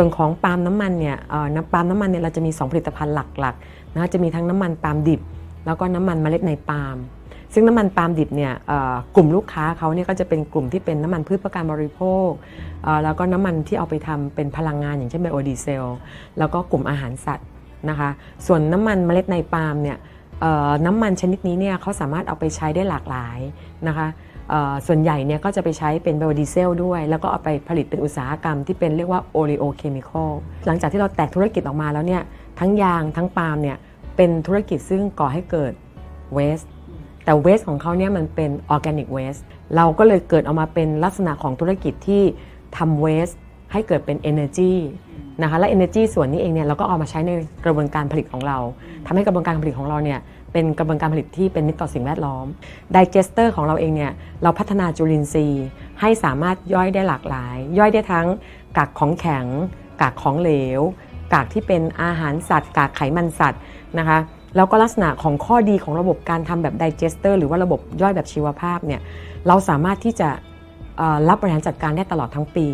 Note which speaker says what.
Speaker 1: ส่วนของปาล์มน้ำมันเนี่ยน้ำปาล์มน้ำมันเนี่ยเราจะมี 2 ผลิตภัณฑ์หลักๆนะคะจะมีทั้งน้ำมันปาล์มดิบ แล้วก็น้ำมันเมล็ดในปาล์มซึ่งน้ำมันปาล์มดิบเนี่ยกลุ่มลูกค้าเขาเนี่ยก็จะเป็นกลุ่มที่เป็นน้ำมันพืชเพื่อการบริโภค แล้วก็น้ำมันที่เอาไปทำเป็นพลังงานอย่างเช่นไบโอดีเซล แล้วก็กลุ่มอาหารสัตว์นะคะ ส่วนน้ำมันเมล็ดในปาล์มเนี่ย น้ำมันชนิดนี้เนี่ยเขาสามารถเอาไปใช้ได้หลากหลายนะคะส่วนใหญ่เนี่ยก็จะไปใช้เป็นไบโอดีเซลด้วย แล้วก็เอาไปผลิตเป็นอุตสาหกรรมที่เป็นเรียกว่าโอเลโอเคมีคอลหลังจากที่เราแตกธุรกิจออกมาแล้วเนี่ยทั้งยางทั้งปาล์มเนี่ยเป็นธุรกิจซึ่งก่อให้เกิดเวสแต่เวสของเขาเนี่ยมันเป็นออร์แกนิกเวสเราก็เลยเกิดออกมาเป็นลักษณะของธุรกิจที่ทำเวสให้เกิดเป็น Energy นะคะและ Energy ส่วนนี้เองเนี่ยเราก็เอามาใช้ในกระบวนการผลิตของเราทำให้กระบวนการผลิตของเราเนี่ยเป็นกระบวนการผลิตที่เป็นมิตรต่อสิ่งแวดล้อม Digester ของเราเองเนี่ยเราพัฒนาจุลินทรีย์ ให้สามารถย่อยได้หลากหลาย ย่อยได้ทั้งกากของแข็ง กากของเหลว กากที่เป็นอาหารสัตว์ กากไขมันสัตว์นะคะแล้วก็ลักษณะของข้อดีของระบบการทำแบบ digester หรือว่าระบบย่อยแบบชีวภาพเนี่ยเราสามารถที่จะเอ่อรับบริหารจัดการได้ตลอดทั้งปี